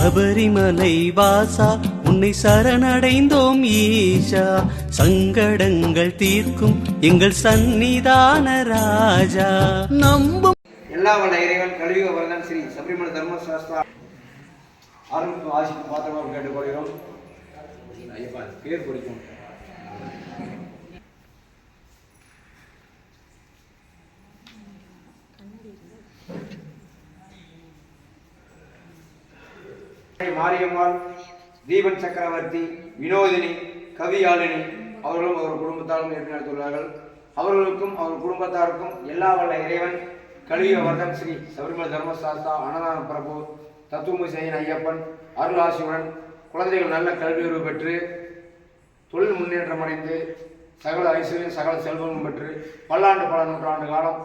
சபரிமலை வாசா உன்னை சரணடைந்தோம் ஈஷா. சங்கடங்கள் தீர்க்கும் எங்கள் சந்நிதான ராஜா. நம்பும் எல்லா வல்ல இறைவன் கல்வி வரதன் ஸ்ரீ சபரிமலை தர்மசாஸ்திரா ஆரம்பிக்கும் ஆசிக்கும் பாத்திரமாக கேட்டுக்கொள்கிறோம். ஐயப்பா பேர் பிடிக்கும் மாரியம்மாள் தீபன் சக்கரவர்த்தி வினோதினி கவியாளினி அவர்களும் அவர் குடும்பத்தாலும் ஏற்று நடத்துள்ளார்கள் அவர்களுக்கும் அவர் குடும்பத்தாருக்கும் எல்லா வல்ல இறைவன் கலிய வர்தன் ஸ்ரீ சபரிமலை தர்மசாஸ்தா அன்னதான பிரபு தத்துவமுசேன் ஐயப்பன் அருளாசியுடன் குழந்தைகள் நல்ல கல்வியுறவு பெற்று தொழில் முன்னேற்றம் அடைந்து சகல ஐஸ்வர்யம் சகல செல்வமும் பெற்று பல்லாண்டு பல நூற்றாண்டு காலம்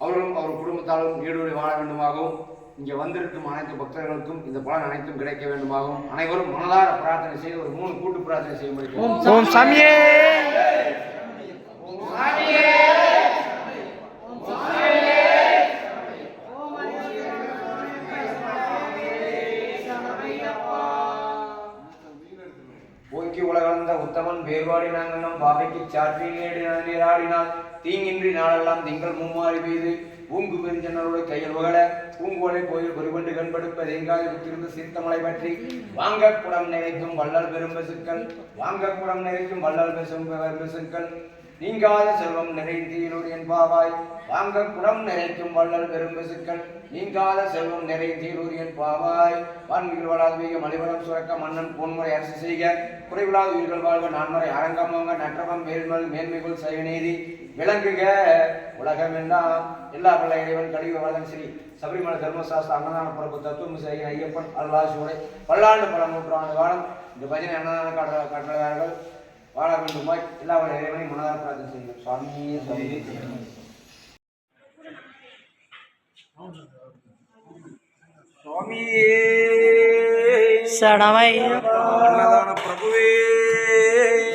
அவர்களும் அவர் குடும்பத்தாலும் ஈடுபடி வாழ வேண்டுமாகவும் இங்கே வந்திருக்கும் அனைத்து பக்தர்களுக்கும் இந்த பலன் அனைத்தும் கிடைக்க வேண்டுமாகவும் அனைவரும் மனதார பிரார்த்தனை செய்து ஒரு மூணு கூட்டு பிரார்த்தனை செய்யும்படி ஓம் சாமியே! போக்கி உலகளந்த உத்தமன் வேறுபாடி நாங்கனம் பாவைக்கு சாற்றி நீராடினால் தீங்கின்றி நாளெல்லாம் திங்கள் மும்மாறி பெய்து ஊங்கு பெருஞ்சனரோட கையில் உகழ பூங்கோலை கோயில் பெருகொண்டு கண்படுப்பது தேங்காய் வித்திருந்து சீர்த்தமலை பற்றி வாங்க குடம் நிறைக்கும் வள்ளல் பெரும்பசுக்கள் வாங்க குடம் நிறைக்கும் வள்ளல் பெசும் பெரும்பசுக்கள் நீங்காத செல்வம் நிறைந்தீருள் என்பாவாய் வாங்க குடம் நிறைக்கும் வள்ளல் பெரும்பசுக்கள் நீங்காத செல்வம் நிறைந்தீரூர் என்பாவாய் வான்மீர்கள் வளாது மிக மலிவரம் சுரக்க மன்னன் பொன்முறை அரசு செய்க. குறைவில்லாத உயிர்கள் வாழ்க நான்முறை அரங்கமாக நற்றவம் மேல்மல் மேன்மைகள் சைவநீதி விளங்குக உலகம் எல்லாம் எல்லா வல்ல இறைவன் கழிவு வளம் ஸ்ரீ சபரிமலை தர்மசாஸ்திர அன்னதான பிறப்பு தத்துவம் செய்கிற ஐயப்பன் அருளாசியோட. பல்லாண்டு பல நூற்றாண்டு காலம். இந்த பஜனை அன்னதான காட்டுற காட்டுகிறார்கள் வாழ வேண்டுமாய் எல்லா வல்ல இறைவனை மனதார பிரார்த்தனை செய்கிறோம். சுவாமியே சுவாமி. சுவாமியே. சடமையப்பா பிரபுவே.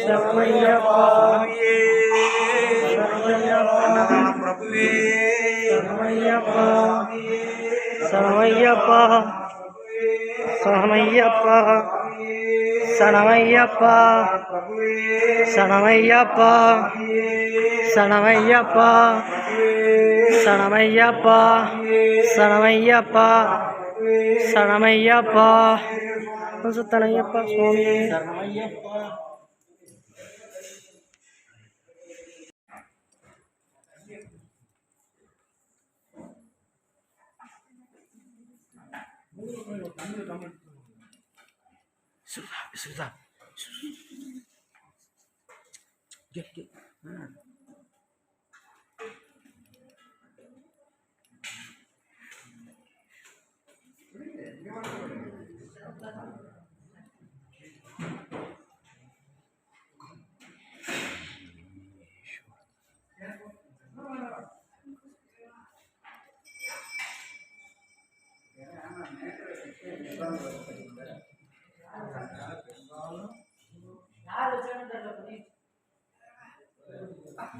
சுவாமியே. அன்னதான. சுவாமியே. சரணமையப்பா சனமையப்பா. சனமையப்பா. சனமையப்பா. சனமையப்பா. சனமையப்பா. சனமையப்பா. சுத்தனையப்பா சுவாமி. 是不是？是不是？不是？嗯。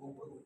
o,